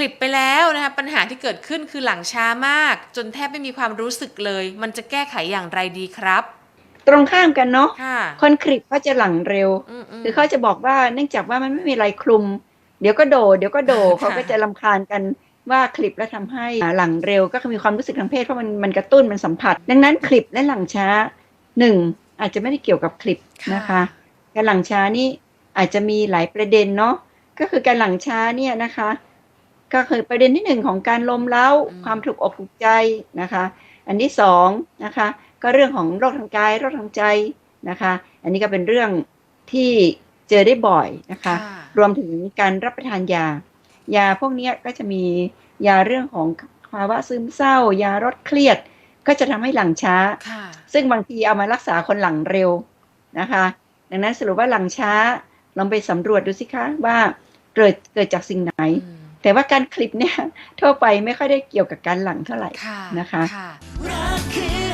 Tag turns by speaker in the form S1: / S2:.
S1: ลิปไปแล้วนะคะปัญหาที่เกิดขึ้นคือหลังช้ามาก จนแทบไม่มีความรู้สึกเลย มันจะแก้ไขอย่างไรดีครับ
S2: ตรงข้ามกันเนาะ
S1: ค่ะ
S2: คนคลิปเขาจะหลังเร็ว
S1: อืมๆ
S2: คือเขาจะบอกว่าเนื่องจากว่ามันไม่มีอะไรคลุม เดี๋ยวก็โดดเดี๋ยวก็โดด
S1: ค่ะ
S2: เขาก็จะลำคาญกันว่าคลิปแล้วทำให้หลังเร็วก็คือมีความรู้สึกทางเพศเพราะมันมันกระตุ้นมันสัมผัส ดังนั้นคลิปและหลังช้าหนึ่งอาจจะไม่ได้เกี่ยวกับคลิปนะคะการหลังช้านี่อาจจะมีหลายประเด็นเนาะก็คือการหลังช้าเนี่ยนะคะ ก็คือประเด็นที่หนึ่งของการลมเล้า
S1: อืม
S2: ความถูกอกถูกใจนะคะ อันที่สองนะคะก็เรื่องของโรคทางกายโรคทางใจนะคะ อันนี้ก็เป็นเรื่องที่เจอได้บ่อยนะคะ
S1: ค่ะ
S2: รวมถึงการรับประทานยา ยาพวกเนี้ยก็จะมียาเรื่องของภาวะซึมเศร้า ยาลดเครียด ก็จะทำให้หลังช้า
S1: ค่ะ
S2: ซึ่งบางทีเอามารักษาคนหลังเร็วนะคะ ดังนั้นสรุปว่าหลังช้าลองไปสำรวจดูสิคะว่าเกิดเกิดจากสิ่งไหน
S1: อืม
S2: แต่ว่าการคลิปเนี่ยทั่วไปไม่ค่อยได้เกี่ยวกับการหลังเท่าไหร่
S1: ค่ะ
S2: นะคะ
S1: ค่ะ
S3: รักคือ